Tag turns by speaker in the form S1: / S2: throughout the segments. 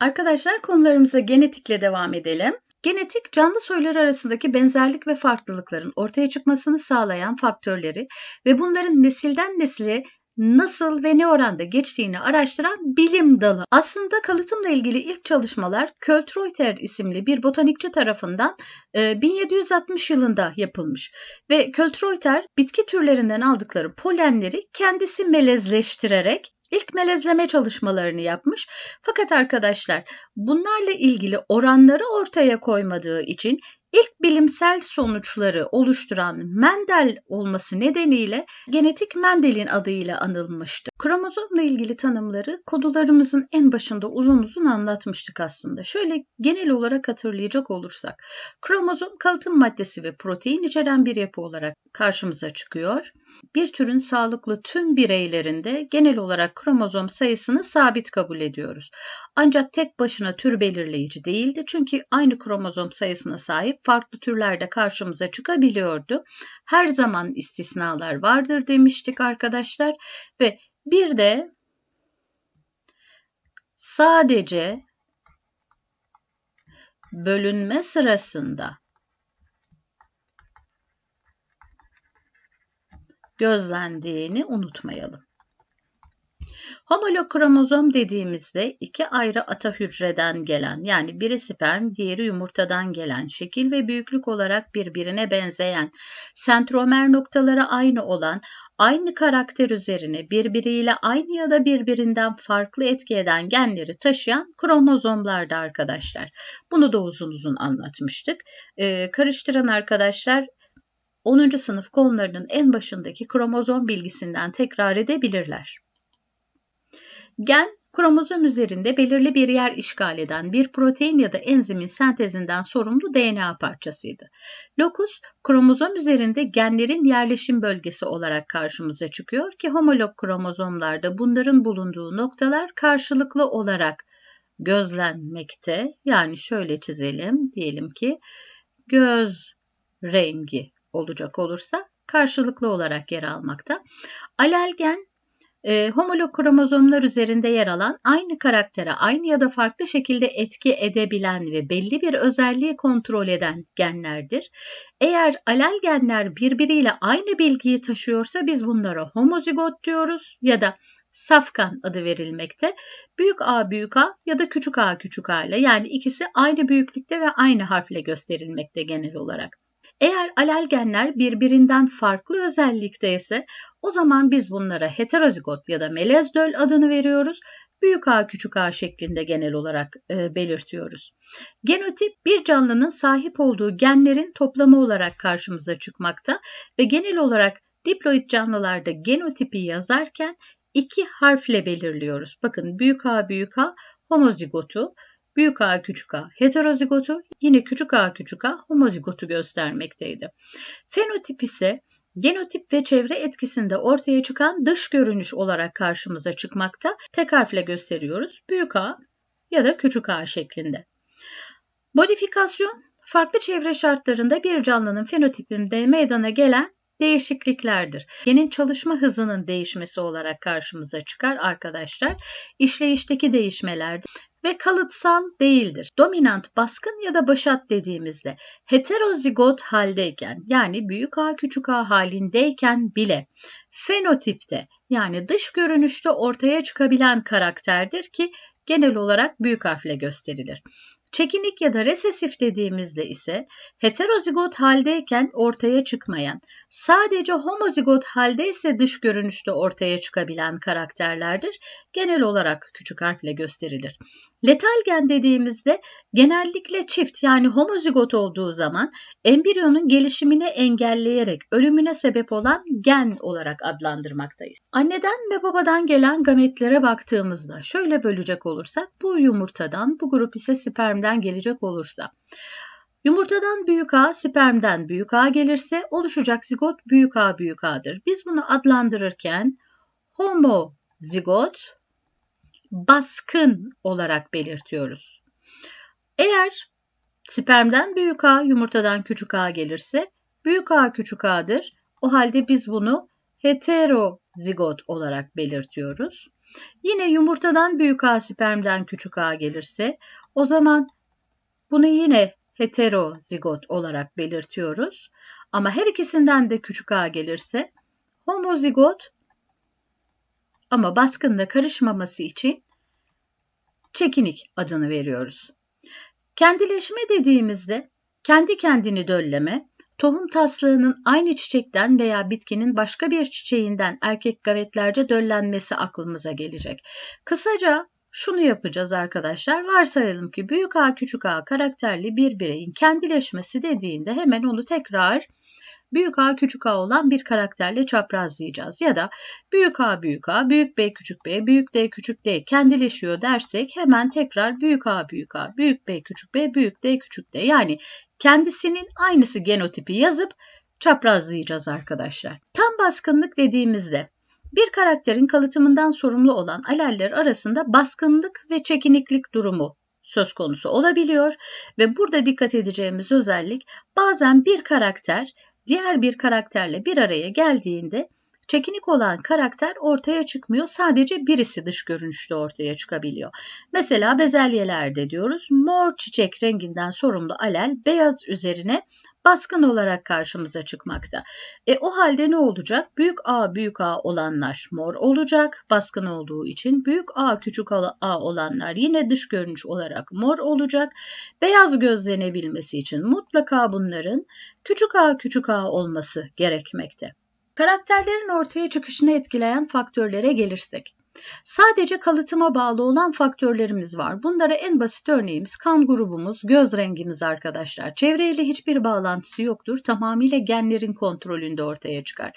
S1: Arkadaşlar konularımıza genetikle devam edelim. Genetik canlı soylar arasındaki benzerlik ve farklılıkların ortaya çıkmasını sağlayan faktörleri ve bunların nesilden nesile nasıl ve ne oranda geçtiğini araştıran bilim dalı. Aslında kalıtımla ilgili ilk çalışmalar Költreuter isimli bir botanikçi tarafından 1760 e, yılında yapılmış ve Költreuter bitki türlerinden aldıkları polenleri kendisi melezleştirerek ilk melezleme çalışmalarını yapmış. Fakat arkadaşlar bunlarla ilgili oranları ortaya koymadığı için ilk bilimsel sonuçları oluşturan Mendel olması nedeniyle genetik Mendel'in adıyla anılmıştı. Kromozomla ilgili tanımları kodularımızın en başında uzun uzun anlatmıştık aslında. Şöyle genel olarak hatırlayacak olursak, kromozom kalıtım maddesi ve protein içeren bir yapı olarak karşımıza çıkıyor. Bir türün sağlıklı tüm bireylerinde genel olarak kromozom sayısını sabit kabul ediyoruz. Ancak tek başına tür belirleyici değildi çünkü aynı kromozom sayısına sahip farklı türlerde karşımıza çıkabiliyordu. Her zaman istisnalar vardır demiştik arkadaşlar ve bir de sadece bölünme sırasında gözlendiğini unutmayalım. Homolog kromozom dediğimizde iki ayrı ata hücreden gelen yani biri sperm diğeri yumurtadan gelen şekil ve büyüklük olarak birbirine benzeyen sentromer noktaları aynı olan aynı karakter üzerine birbiriyle aynı ya da birbirinden farklı etki eden genleri taşıyan kromozomlardı arkadaşlar. Bunu da uzun uzun anlatmıştık. Ee, karıştıran arkadaşlar 10. sınıf konularının en başındaki kromozom bilgisinden tekrar edebilirler. Gen, kromozom üzerinde belirli bir yer işgal eden bir protein ya da enzimin sentezinden sorumlu DNA parçasıydı. Lokus, kromozom üzerinde genlerin yerleşim bölgesi olarak karşımıza çıkıyor ki homolog kromozomlarda bunların bulunduğu noktalar karşılıklı olarak gözlenmekte. Yani şöyle çizelim, diyelim ki göz rengi olacak olursa karşılıklı olarak yer almakta. Alelgen e, homolog kromozomlar üzerinde yer alan aynı karaktere aynı ya da farklı şekilde etki edebilen ve belli bir özelliği kontrol eden genlerdir. Eğer alel genler birbiriyle aynı bilgiyi taşıyorsa biz bunlara homozigot diyoruz ya da safkan adı verilmekte. Büyük A büyük A ya da küçük A küçük A ile yani ikisi aynı büyüklükte ve aynı harfle gösterilmekte genel olarak. Eğer alelgenler birbirinden farklı özellikte ise o zaman biz bunlara heterozigot ya da melezdöl adını veriyoruz. Büyük A küçük A şeklinde genel olarak e, belirtiyoruz. Genotip bir canlının sahip olduğu genlerin toplamı olarak karşımıza çıkmakta ve genel olarak diploid canlılarda genotipi yazarken iki harfle belirliyoruz. Bakın büyük A büyük A homozigotu, büyük A küçük A heterozigotu yine küçük a küçük a homozigotu göstermekteydi. Fenotip ise genotip ve çevre etkisinde ortaya çıkan dış görünüş olarak karşımıza çıkmakta. Tek harfle gösteriyoruz. Büyük A ya da küçük a şeklinde. Modifikasyon farklı çevre şartlarında bir canlının fenotipinde meydana gelen değişikliklerdir. Genin çalışma hızının değişmesi olarak karşımıza çıkar arkadaşlar. İşleyişteki değişmelerdir ve kalıtsal değildir. Dominant baskın ya da başat dediğimizde heterozigot haldeyken yani büyük A küçük A halindeyken bile fenotipte yani dış görünüşte ortaya çıkabilen karakterdir ki genel olarak büyük harfle gösterilir. Çekinik ya da resesif dediğimizde ise heterozigot haldeyken ortaya çıkmayan, sadece homozigot halde ise dış görünüşte ortaya çıkabilen karakterlerdir. Genel olarak küçük harfle gösterilir. Letal gen dediğimizde genellikle çift yani homozigot olduğu zaman embriyonun gelişimini engelleyerek ölümüne sebep olan gen olarak adlandırmaktayız. Anneden ve babadan gelen gametlere baktığımızda şöyle bölecek olursak bu yumurtadan bu grup ise spermden gelecek olursa Yumurtadan büyük A, spermden büyük A gelirse oluşacak zigot büyük A büyük A'dır. Biz bunu adlandırırken homozigot baskın olarak belirtiyoruz. Eğer spermden büyük A, yumurtadan küçük A gelirse büyük A küçük A'dır. O halde biz bunu heterozigot olarak belirtiyoruz. Yine yumurtadan büyük A spermden küçük A gelirse o zaman bunu yine heterozigot olarak belirtiyoruz. Ama her ikisinden de küçük A gelirse homozigot ama baskında karışmaması için çekinik adını veriyoruz. Kendileşme dediğimizde kendi kendini dölleme, tohum taslağının aynı çiçekten veya bitkinin başka bir çiçeğinden erkek gavetlerce döllenmesi aklımıza gelecek. Kısaca şunu yapacağız arkadaşlar. Varsayalım ki büyük A küçük A karakterli bir bireyin kendileşmesi dediğinde hemen onu tekrar büyük A küçük A olan bir karakterle çaprazlayacağız. Ya da büyük A büyük A, büyük B küçük B, büyük D küçük D kendileşiyor dersek hemen tekrar büyük A büyük A, büyük B küçük B, büyük D küçük D. Yani kendisinin aynısı genotipi yazıp çaprazlayacağız arkadaşlar. Tam baskınlık dediğimizde bir karakterin kalıtımından sorumlu olan aleller arasında baskınlık ve çekiniklik durumu söz konusu olabiliyor ve burada dikkat edeceğimiz özellik bazen bir karakter diğer bir karakterle bir araya geldiğinde çekinik olan karakter ortaya çıkmıyor. Sadece birisi dış görünüşte ortaya çıkabiliyor. Mesela bezelyelerde diyoruz mor çiçek renginden sorumlu alel beyaz üzerine baskın olarak karşımıza çıkmakta. E o halde ne olacak? Büyük A büyük A olanlar mor olacak baskın olduğu için. Büyük A küçük A olanlar yine dış görünüş olarak mor olacak. Beyaz gözlenebilmesi için mutlaka bunların küçük A küçük A olması gerekmekte. Karakterlerin ortaya çıkışını etkileyen faktörlere gelirsek. Sadece kalıtıma bağlı olan faktörlerimiz var. Bunlara en basit örneğimiz kan grubumuz, göz rengimiz arkadaşlar. Çevreyle hiçbir bağlantısı yoktur. Tamamıyla genlerin kontrolünde ortaya çıkar.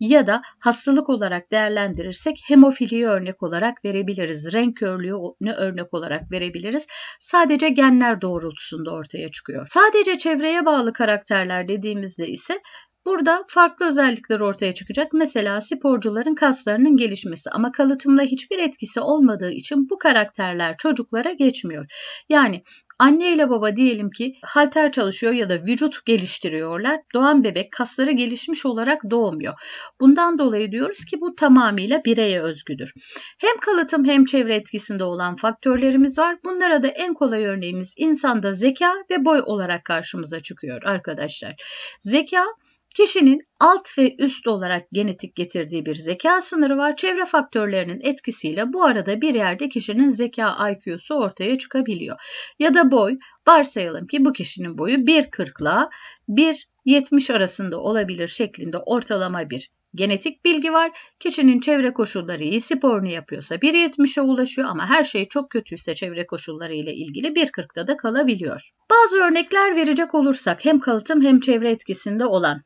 S1: Ya da hastalık olarak değerlendirirsek hemofiliyi örnek olarak verebiliriz. Renk körlüğünü örnek olarak verebiliriz. Sadece genler doğrultusunda ortaya çıkıyor. Sadece çevreye bağlı karakterler dediğimizde ise Burada farklı özellikler ortaya çıkacak. Mesela sporcuların kaslarının gelişmesi ama kalıtımla hiçbir etkisi olmadığı için bu karakterler çocuklara geçmiyor. Yani anne ile baba diyelim ki halter çalışıyor ya da vücut geliştiriyorlar. Doğan bebek kasları gelişmiş olarak doğmuyor. Bundan dolayı diyoruz ki bu tamamıyla bireye özgüdür. Hem kalıtım hem çevre etkisinde olan faktörlerimiz var. Bunlara da en kolay örneğimiz insanda zeka ve boy olarak karşımıza çıkıyor arkadaşlar. Zeka Kişinin alt ve üst olarak genetik getirdiği bir zeka sınırı var. Çevre faktörlerinin etkisiyle bu arada bir yerde kişinin zeka IQ'su ortaya çıkabiliyor. Ya da boy, varsayalım ki bu kişinin boyu 1.40 ile 1.70 arasında olabilir şeklinde ortalama bir genetik bilgi var. Kişinin çevre koşulları iyi, sporunu yapıyorsa 1.70'e ulaşıyor ama her şey çok kötüyse çevre koşulları ile ilgili 1.40'da da kalabiliyor. Bazı örnekler verecek olursak hem kalıtım hem çevre etkisinde olan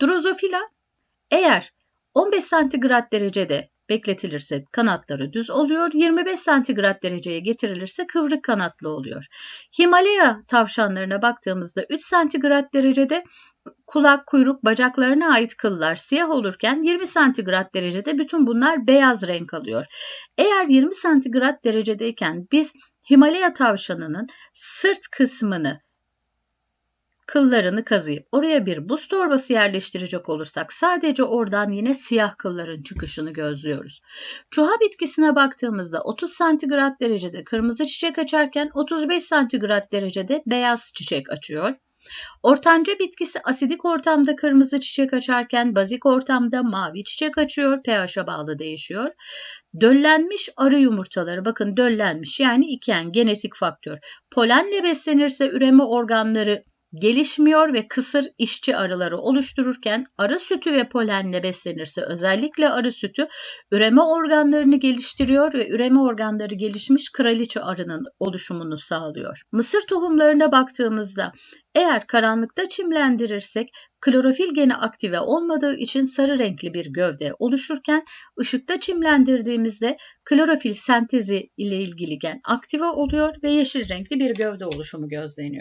S1: Drozofila eğer 15 santigrat derecede bekletilirse kanatları düz oluyor. 25 santigrat dereceye getirilirse kıvrık kanatlı oluyor. Himalaya tavşanlarına baktığımızda 3 santigrat derecede kulak, kuyruk, bacaklarına ait kıllar siyah olurken 20 santigrat derecede bütün bunlar beyaz renk alıyor. Eğer 20 santigrat derecedeyken biz Himalaya tavşanının sırt kısmını kıllarını kazıyıp oraya bir buz torbası yerleştirecek olursak sadece oradan yine siyah kılların çıkışını gözlüyoruz. Çuha bitkisine baktığımızda 30 santigrat derecede kırmızı çiçek açarken 35 santigrat derecede beyaz çiçek açıyor. Ortanca bitkisi asidik ortamda kırmızı çiçek açarken bazik ortamda mavi çiçek açıyor. pH'a bağlı değişiyor. Döllenmiş arı yumurtaları bakın döllenmiş yani iken genetik faktör. Polenle beslenirse üreme organları gelişmiyor ve kısır işçi arıları oluştururken arı sütü ve polenle beslenirse özellikle arı sütü üreme organlarını geliştiriyor ve üreme organları gelişmiş kraliçe arının oluşumunu sağlıyor. Mısır tohumlarına baktığımızda eğer karanlıkta çimlendirirsek klorofil geni aktive olmadığı için sarı renkli bir gövde oluşurken ışıkta çimlendirdiğimizde klorofil sentezi ile ilgili gen aktive oluyor ve yeşil renkli bir gövde oluşumu gözleniyor.